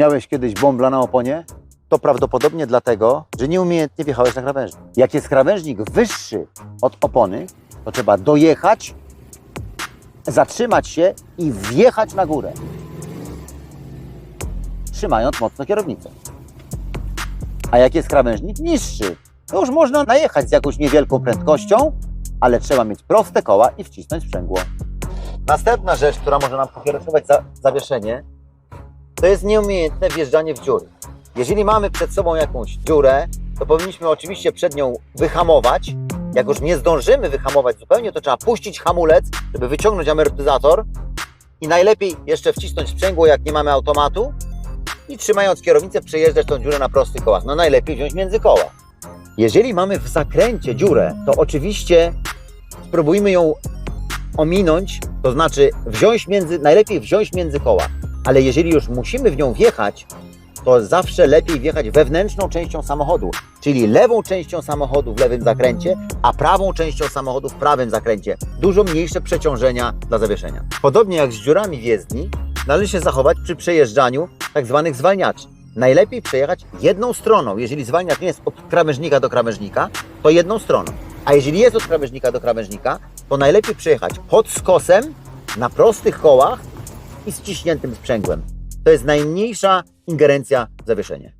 Miałeś kiedyś bąbla na oponie? To prawdopodobnie dlatego, że nieumiejętnie wjechałeś na krawężnik. Jak jest krawężnik wyższy od opony, to trzeba dojechać, zatrzymać się i wjechać na górę. Trzymając mocno kierownicę. A jak jest krawężnik niższy, to już można najechać z jakąś niewielką prędkością, ale trzeba mieć proste koła i wcisnąć sprzęgło. Następna rzecz, która może nam pokierować za zawieszenie, to jest nieumiejętne wjeżdżanie w dziury. Jeżeli mamy przed sobą jakąś dziurę, to powinniśmy oczywiście przed nią wyhamować. Jak już nie zdążymy wyhamować zupełnie, to trzeba puścić hamulec, żeby wyciągnąć amortyzator i najlepiej jeszcze wcisnąć sprzęgło, jak nie mamy automatu i trzymając kierownicę przejeżdżać tą dziurę na prostych kołach. No najlepiej wziąć między koła. Jeżeli mamy w zakręcie dziurę, to oczywiście spróbujmy ją ominąć, to znaczy wziąć między, najlepiej wziąć między koła. Ale jeżeli już musimy w nią wjechać, to zawsze lepiej wjechać wewnętrzną częścią samochodu, czyli lewą częścią samochodu w lewym zakręcie, a prawą częścią samochodu w prawym zakręcie. Dużo mniejsze przeciążenia dla zawieszenia. Podobnie jak z dziurami w jezdni, należy się zachować przy przejeżdżaniu tak zwanych zwalniaczy. Najlepiej przejechać jedną stroną. Jeżeli zwalniacz nie jest od krawężnika do krawężnika, to jedną stroną. A jeżeli jest od krawężnika do krawężnika, to najlepiej przejechać pod skosem, na prostych kołach i z ciśniętym sprzęgłem. To jest najmniejsza ingerencja w zawieszenie.